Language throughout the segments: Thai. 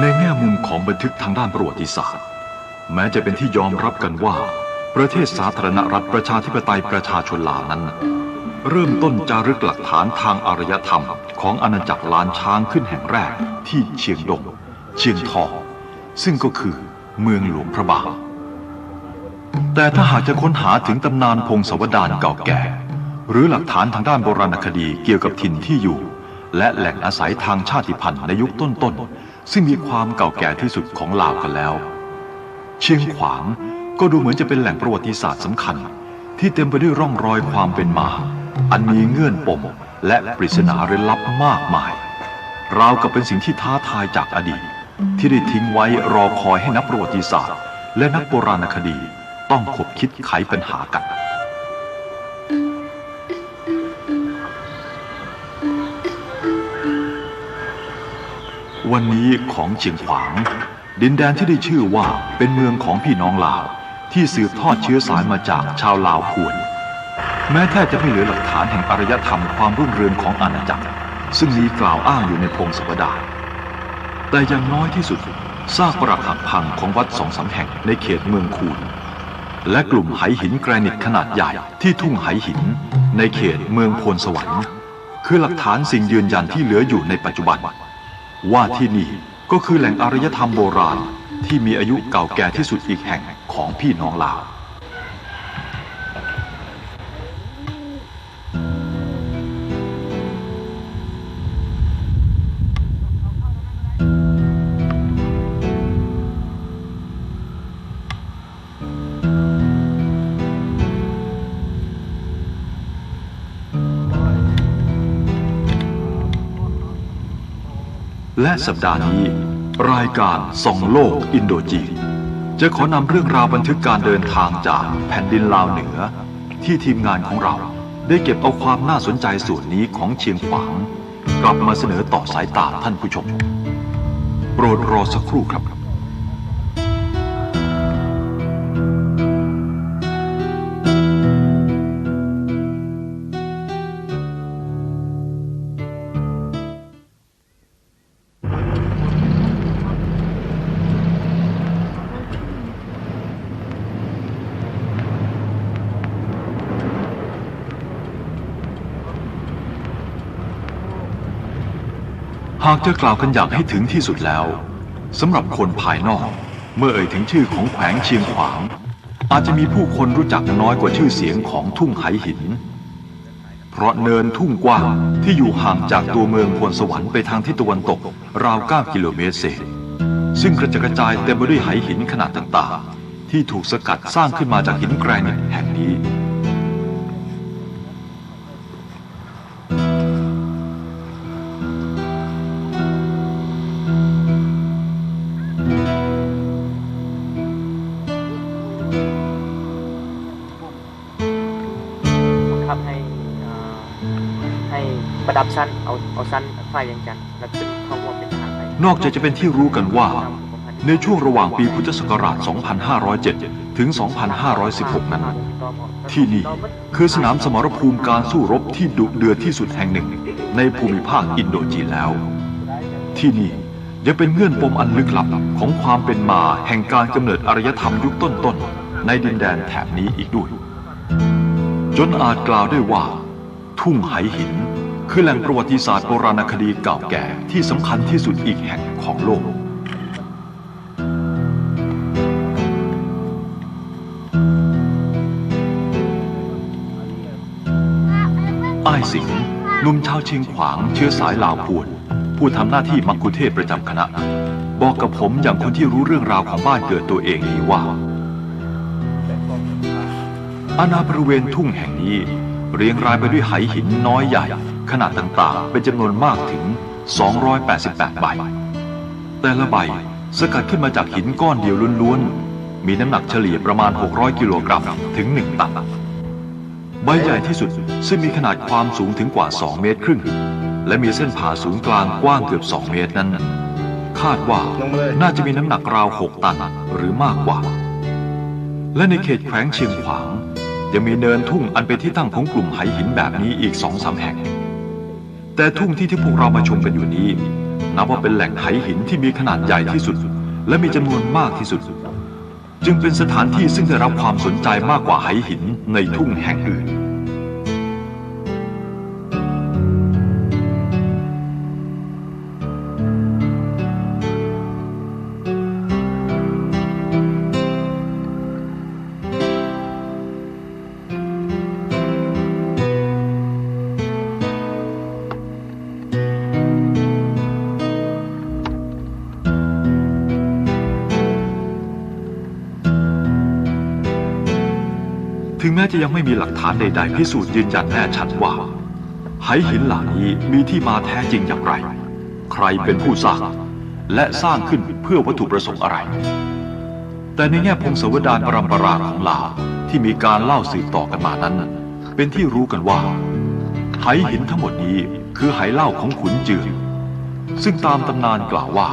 ในแง่มุมของบันทึกทางด้านประวัติศาสตร์ แม้จะเป็นที่ยอมรับกันว่า ประเทศสาธารณรัฐประชาธิปไตยประชาชนลาวนั้น เริ่มต้นจารึกหลักฐานทางอารยธรรม ของอาณาจักรล้านช้างขึ้นแห่งแรกที่เชียงดง เชียงทอง ซึ่งก็คือเมืองหลวงพระบางแต่ถ้าหากจะค้นหาถึงตำนานพงศาวดารเก่าแก่ หรือหลักฐานทางด้านโบราณคดีเกี่ยวกับถิ่นที่อยู่ และแหล่งอาศัยทางชาติพันธุ์ในยุคต้นๆ ซึ่งมีความเก่าแก่ที่สุดของลาวกันแล้ว เชียงขวางก็ดูเหมือนจะเป็นแหล่งประวัติศาสตร์สำคัญ ที่เต็มไปด้วยร่องรอยความเป็นมา อันมีเงื่อนปมและปริศนาเร้นลับมากมาย ราวกับเป็นสิ่งที่ท้าทายจากอดีต ที่ได้ทิ้งไว้รอคอยให้นักประวัติศาสตร์ และนักโบราณคดีต้องขบคิดไขปัญหากัน วันนี้ของเชียงขวาง ดินแดนที่ได้ชื่อว่าเป็นเมืองของพี่น้องลาว ที่สืบทอดเชื้อสายมาจากชาวลาวพวน แม้แทบจะไม่เหลือหลักฐานแห่งอารยธรรมความรุ่งเรืองของอาณาจักร ซึ่งมีกล่าวอ้างอยู่ในพงศาวดารแต่อย่างน้อยที่สุดซากปรักหักพังของวัดสองสามแห่งในเขตเมืองคูนและกลุ่มไหหินแกรนิตขนาดใหญ่ที่ทุ่งไหหิน ในเขตเมืองโพนสวรรค์ คือหลักฐานสิ่งยืนยันที่เหลืออยู่ในปัจจุบัน ว่าที่นี่ก็คือแหล่งอารยธรรมโบราณที่มีอายุเก่าแก่ที่สุดอีกแห่งของพี่น้องลาว และสัปดาห์นี้ รายการส่องโลกอินโดจีน จะขอนำเรื่องราวบันทึกการเดินทางจากแผ่นดินลาวเหนือ ที่ทีมงานของเราได้เก็บเอาความน่าสนใจส่วนนี้ของเชียงขวาง กลับมาเสนอต่อสายตาท่านผู้ชม โปรดรอสักครู่ครับากจะกล่าวกันอย่างให้ถึงที่สุดแล้วสำหรับคนภายนอก เมื่อเอ่ยถึงชื่อของแขวงเชียงขวาง อาจจะมีผู้คนรู้จักน้อยกว่าชื่อเสียงของทุ่งไหหิน เพราะเนินทุ่งกว้างที่อยู่ห่างจากตัวเมืองพลสวรรค์ไปทางทิศตะวันตก ราว 9 กิโลเมตรเศษ ซึ่งกระจัดกระจายเต็มไปด้วยไหหินขนาดต่างๆ ที่ถูกสกัดสร้างขึ้นมาจากหินแกรนิตแห่งนี้ ครับให้ให้ประดับสั้นเอาเอาสั้นไฟเรียงกันแล้วขึ้นเข้าว่าเป็นทางไปนอกจากจะเป็นที่รู้กันว่า ในช่วงระหว่างปีพุทธศักราช 2507 ถึง 2516 นั้น ที่นี่คือสนามสมรภูมิการสู้รบที่ดุเดือดที่สุดแห่งหนึ่ง ในภูมิภาคอินโดจีนแล้ว ที่นี่ยังเป็นเงื่อนปมอันลึกลับของความเป็นมาแห่งการกำเนิดอารยธรรมยุคต้นๆในดินแดนแถบนี้อีกด้วย จนอาจกล่าวได้ว่า ทุ่งไหหิน คือแหล่งประวัติศาสตร์โบราณคดีเก่าแก่ที่สำคัญที่สุดอีกแห่งของโลกอ้ายสิงหนุ่มชาวเชียงขวางเชื้อสายลาวพวนผู้ทำหน้าที่มักคุเทศประจำคณะ บอกกับผมอย่างคนที่รู้เรื่องราวของบ้านเกิดตัวเองนี้ว่า อาณาบริเวณทุ่งแห่งนี้ เรียงรายไปด้วยไหหินน้อยใหญ่ ขนาดต่างๆ เป็นจำนวนมากถึง 288 ใบ แต่ละใบสกัดขึ้นมาจากหินก้อนเดียวล้วนๆ มีน้ำหนักเฉลี่ยประมาณ 600 กิโลกรัมถึง 1 ตัน ใบใหญ่ที่สุดซึ่งมีขนาดความสูงถึงกว่า 2 เมตรครึ่ง และมีเส้นผ่าศูนย์กลางกว้างเกือบ 2 เมตรนั้น คาดว่าน่าจะมีน้ำหนักราว 6 ตันหรือมากกว่า และในเขตแขวงเชียงขวาง ยังมีเนินทุ่งอันเป็นที่ตั้งของกลุ่มไหหินแบบนี้อีกสองสามแห่ง แต่ทุ่งที่ที่พวกเรามาชมกันอยู่นี้นับว่าเป็นแหล่งไหหินที่มีขนาดใหญ่ที่สุด และมีจำนวนมากที่สุด จึงเป็นสถานที่ซึ่งได้รับความสนใจมากกว่าไหหินในทุ่งแห่งอื่น ม้จะยังไม่มีหลักฐานใดๆพิสูจน์ยืนยันแน่ชัดว่าไหหินเหล่านี้มีที่มาแท้จริงอย่างไร ใครเป็นผู้สร้าง และสร้างขึ้นเพื่อวัตถุประสงค์อะไร แต่ในแง่พงศาวดารปรำปราของลาวที่มีการเล่าสืบต่อกันมานั้น เป็นที่รู้กันว่าไหหินทั้งหมดนี้คือไหเหล้าของขุนจือซึ่งตามตำนานกล่าวว่า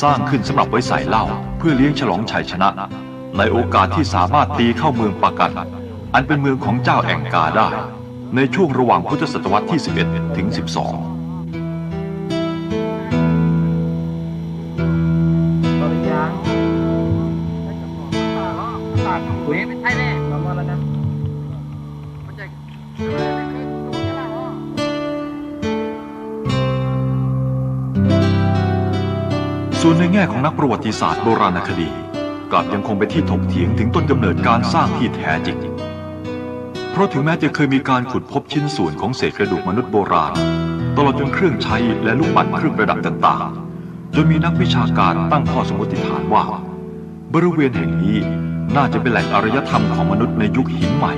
สร้างขึ้นสำหรับไว้ใส่เหล้าเพื่อเลี้ยงฉลองชัยชนะ ในโอกาสที่สามารถตีเข้าเมืองปากัน อันเป็นเมืองของเจ้าแองกาได้ ในช่วงระหว่างพุทธศตวรรษที่ 11 ถึง 12ตัวอย่างคุยเป็นไทยแน่ประมาณนั้นมันจะส่วนในแง่ของนักประวัติศาสตร์โบราณคดี กลับยังคงเป็นที่ถกเถียงถึงต้นกำเนิดการสร้างที่แท้จริง เพราะถึงแม้จะเคยมีการขุดพบชิ้นส่วนของเศษกระดูกมนุษย์โบราณ ตลอดจนเครื่องใช้และลูกปัดเครื่องประดับต่างๆ จนมีนักวิชาการตั้งข้อสมมติฐานว่า บริเวณแห่งนี้น่าจะเป็นแหล่งอารยธรรมของมนุษย์ในยุคหินใหม่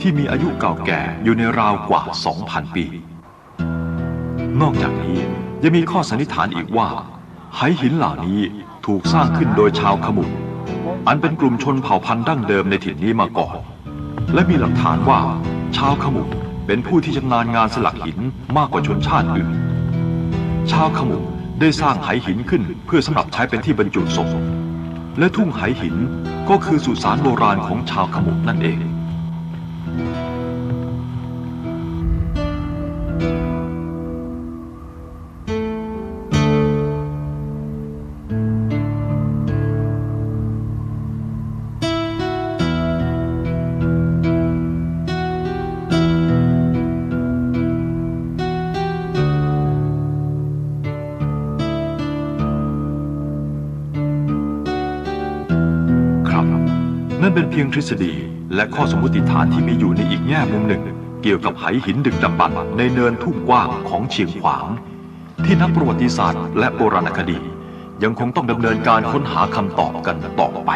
ที่มีอายุเก่าแก่อยู่ในราวกว่า 2,000 ปี นอกจากนี้ยังมีข้อสันนิษฐานอีกว่าไหหินเหล่านี้ถูกสร้างขึ้นโดยชาวขมุนอันเป็นกลุ่มชนเผ่าพันธุ์ดั้งเดิมในถิ่นนี้มาก่อน และมีหลักฐานว่า ชาวขมุกเป็นผู้ที่ชำนาญงานสลักหินมากกว่าชนชาติอื่น ชาวขมุกได้สร้างไหหินขึ้นเพื่อสำหรับใช้เป็นที่บรรจุศพและทุ่งไหหินก็คือสุสานโบราณของชาวขมุกนั่นเอง พียงทฤษฎีและข้อสมมติฐานที่มีอยู่ในอีกแง่มุมหนึ่ง เกี่ยวกับไหหินดึกดำบรรพ์ในเนินทุ่งกว้างของเชียงขวาง ที่นักประวัติศาสตร์และโบราณคดี ยังคงต้องดำเนินการค้นหาคำตอบกันต่อไป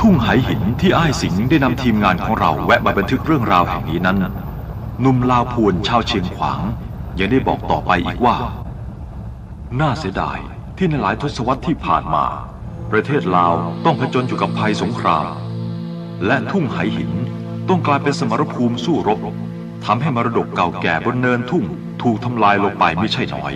ทุ่งไหหินที่อ้ายสิงห์ได้นำทีมงานของเราแวะมาบันทึกเรื่องราวแห่งนี้นั้นหนุ่มลาวพวนชาวเชียงขวาง ยังได้บอกต่อไปอีกว่า น่าเสียดายที่ในหลายทศวรรษที่ผ่านมา ประเทศลาวต้องผจญอยู่กับภัยสงคราม และทุ่งไหหินต้องกลายเป็นสมรภูมิสู้รบทำให้มรดกเก่าแก่บนเนินทุ่งถูกทำลายลงไปไม่ใช่น้อย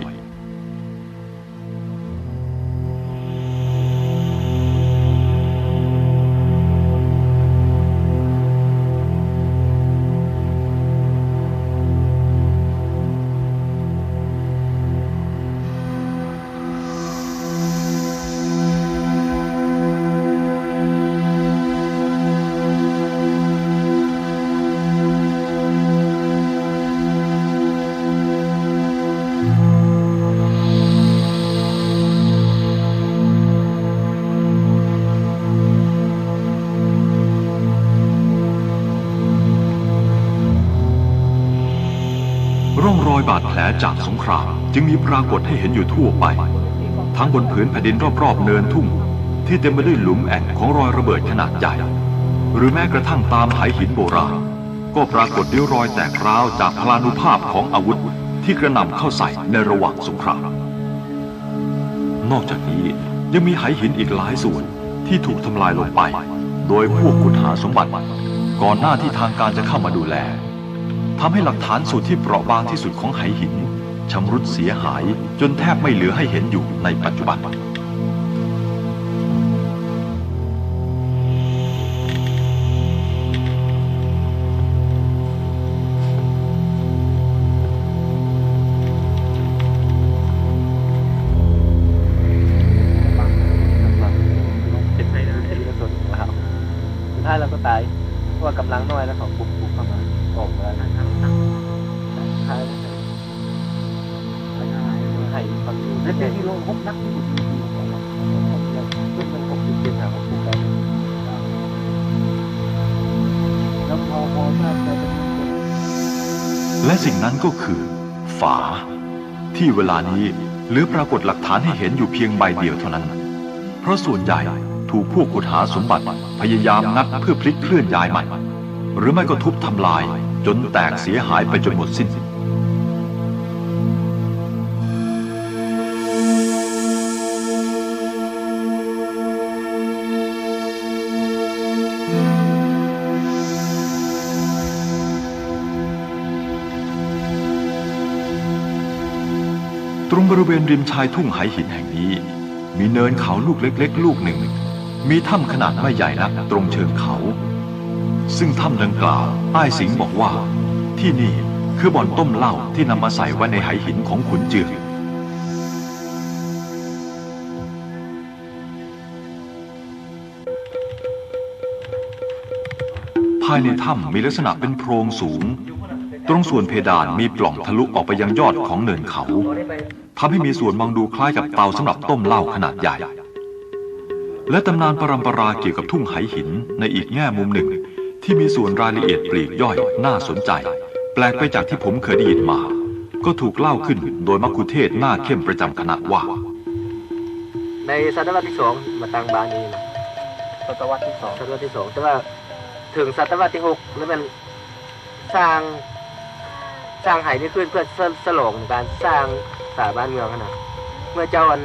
องรอยบาดแผลจากสงครามจึงมีปรากฏให้เห็นอยู่ทั่วไป ทั้งบนผืนแผ่นดินรอบๆเนินทุ่ง ที่เต็มไปด้วยหลุมแอ่งของรอยระเบิดขนาดใหญ่ หรือแม้กระทั่งตามไหหินโบราณ ก็ปรากฏริ้วรอยแตกร้าวจากพลานุภาพของอาวุธที่กระหน่ำเข้าใส่ในระหว่างสงคราม นอกจากนี้ยังมีไหหินอีกหลายส่วนที่ถูกทำลายลงไป โดยพวกขุดหาสมบัติ ก่อนหน้าที่ทางการจะเข้ามาดูแล ทำให้หลักฐานส่วนที่เปราะบางที่สุดของไหหินชำรุดเสียหายจนแทบไม่เหลือให้เห็นอยู่ในปัจจุบันเป็นไปได้ที่กระสุนครับสุดท้าเราก็ตายเพราะว่ากำลังน พบนักที่สุดในปีของเราซึ่งมันหกสิบเจ็ดหาหกสิบแปดแล้วพอพอทราบไปเป็นและสิ่งนั้นก็คือ ฝา ที่เวลานี้เหลือปรากฏหลักฐานให้เห็นอยู่เพียงใบเดียวเท่านั้น เพราะส่วนใหญ่ถูกพวกขุดหาสมบัติพยายามงัดเพื่อพลิกเคลื่อนย้ายมันหรือไม่ก็ทุบทำลายจนแตกเสียหายไปจนหมดสิ้น ตรงบริเวณริมชายทุ่งไหหินแห่งนี้ มีเนินเขาลูกเล็ก ๆ ลูกหนึ่ง มีถ้ำขนาดไม่ใหญ่นักตรงเชิงเขา ซึ่งถ้ำดังกล่าวอ้ายสิงห์บอกว่า ที่นี่คือบ่อนต้มเหล้าที่นำมาใส่ไว้ในไหหินของขุนเจืองภายในถ้ำมีลักษณะเป็นโพรงสูง ตรงส่วนเพดานมีปล่องทะลุออกไปยังยอดของเนินเขา ทำให้มีส่วนมองดูคล้ายกับเตาสำหรับต้มเหล้าขนาดใหญ่ และตำนานปรำปราเกี่ยวกับทุ่งไหหินในอีกแง่มุมหนึ่ง ที่มีส่วนรายละเอียดปลีกย่อยน่าสนใจ แปลกไปจากที่ผมเคยได้ยินมา ก็ถูกเล่าขึ้นโดยมัคคุเทศหน้าเข้มประจำคณะว่า ในศตวรรษที่สองมาตังบานนี้นะศตวรรษที่สองศตวรรษที่สองแต่ว่าถึงศตวรรษที่หกแล้วมันสร้างสร้างไหนี่ขึ้นเพื่อสสลองการสร้าง สาบ้านเมืองขนาดเมื่อเจ้าอัน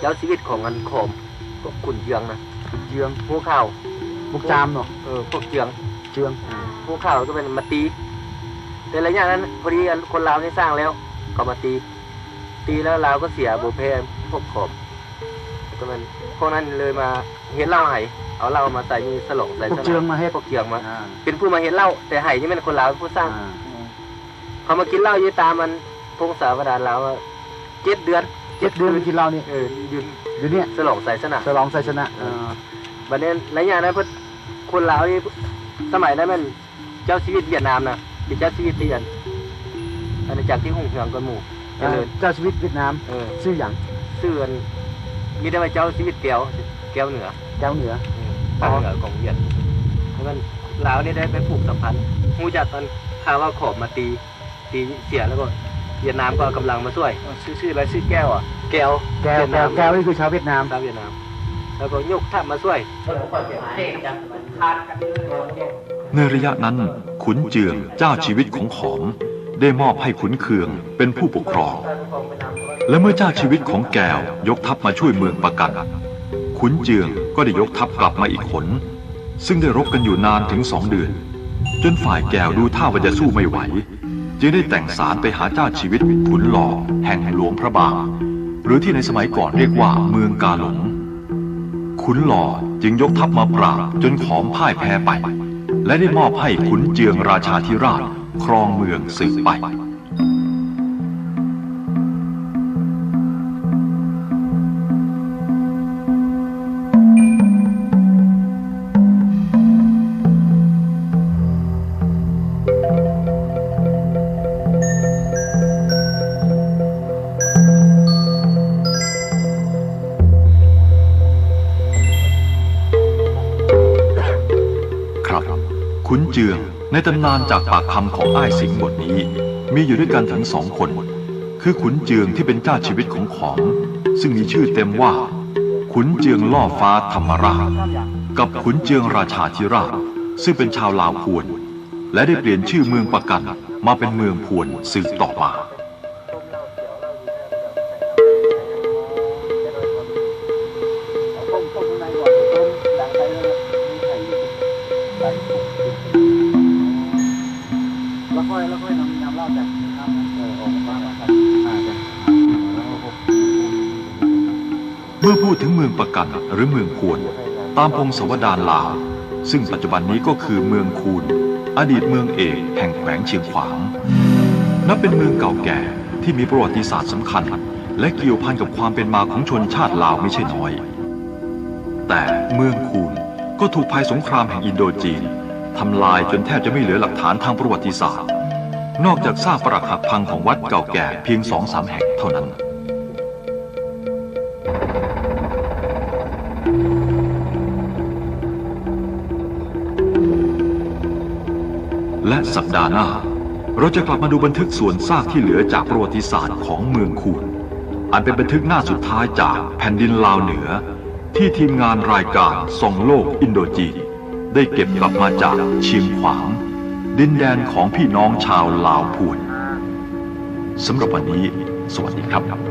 เจ้าชีวิตของอันโขมพวกขุนเยืองนะเยืองผู้ข้าวบุกจามเนาะเออพวกเยืองเจืองผู้ข้าวก็เป็นมาตี แต่ระยะนั้นพอดีอันคนลาวนี่สร้างแล้วก็มาตี ตีแล้วลาวก็เสียบุพเพพวกขอมก็มันพวกนั้นเลยมาเห็นเหล้าไห้เอาเหล้ามาใส่มีสลงใส่พวกเจืองมาเฮ็ดพวกเจืองมาอ่าเป็นผู้มาเห็นเหล้าแต่ไห้นี่เป็นคนลาวเป็นผู้สร้างอ่าเขามากินเหล้าอยู่ตามมัน พงศาวดารลาวอะเจ็ดเดือนเจ็ดเดือนไปกินเหล้านี่เออยืนเดี๋ยวนี้สลงใส่สนะฉลองไซชนะอ่าบัดนี้ระยะนั้นเพิ่นคนลาวนี่สมัยนั้นมันเจ้าชีวิตเวียดนามนะเป็นเจ้าชีวิตที่อันอาณาจักรที่หุ่งเหืองกันหมู่เจริญเจ้าชีวิตเวียดนามเออชื่ออย่างซื่ออันมีแต่ว่าเจ้าชีวิตแก้วแก้วเหนือแก้วเหนือภาคเหนือของเวียดแล้วมันลาวนี่ได้ไปผูกสัมพันธ์ฮู้จักตอนข่าวว่าขอบมาตีตีเสียแล้วก็ เวียดนามก็กำลังมาช่วยชื่อชื่ออะไรชื่อแก้วอะแก้วแก้วเวียดแก้นาวมแก้วนี่คือชาวเวียดนามชาวเวียดนาม แล้วก็ยกทัพมาช่วยในระยะนั้น ขุนเจืองเจ้าชีวิตของขอม ได้มอบให้ขุนเคืองเป็นผู้ปกครอง และเมื่อเจ้าชีวิตของแก้วยกทัพมาช่วยเมืองประกันขุนเจืองก็ได้ยกทัพกลับมาอีกขน ซึ่งได้รบกันอยู่นานถึงสองเดือน จนฝ่ายแก้วดูท่าว่าจะสู้ไม่ไหว จึงได้แต่งสารไปหาเจ้าชีวิตขุนหล่อแห่งหลวงพระบาง หรือที่ในสมัยก่อนเรียกว่าเมืองกาหลงขุนหล่อจึงยกทัพมาปราบจนขอมพ่ายแพ้ไป และได้มอบให้ขุนเจืองราชาธิราช ครองเมืองสืบไปานจากปากคำของอ้ายสิงห์บทนี้ มีอยู่ด้วยกันถึงสองคน คือขุนเจืองที่เป็นเจ้าชีวิตของขอมซึ่งมีชื่อเต็มว่า ขุนเจืองล่อฟ้าธรรมราชกับขุนเจืองราชาธิราช ซึ่งเป็นชาวลาวพวน และได้เปลี่ยนชื่อเมืองประกันมาเป็นเมืองพวนสืบต่อมา หรือเมืองพวน ตามพงศาวดารลาว ซึ่งปัจจุบันนี้ก็คือเมืองคูนอดีตเมืองเอกแห่งแขวงเชียงขวาง นับเป็นเมืองเก่าแก่ที่มีประวัติศาสตร์สำคัญ และเกี่ยวพันกับความเป็นมาของชนชาติลาวไม่ใช่น้อย แต่เมืองคูนก็ถูกภัยสงครามแห่งอินโดจีนทำลายจนแทบจะไม่เหลือหลักฐานทางประวัติศาสตร์ นอกจากซากปรักหักพังของวัดเก่าแก่เพียงสองสามแห่งเท่านั้น และสัปดาห์หน้า เราจะกลับมาดูบันทึกส่วนซากที่เหลือจากประวัติศาสตร์ของเมืองคูนอันเป็นบันทึกหน้าสุดท้ายจากแผ่นดินลาวเหนือ ที่ทีมงานรายการส่องโลกอินโดจีนได้เก็บกลับมาจากเชียงขวาง ดินแดนของพี่น้องชาวลาวพวนสำหรับวันนี้ สวัสดีครับ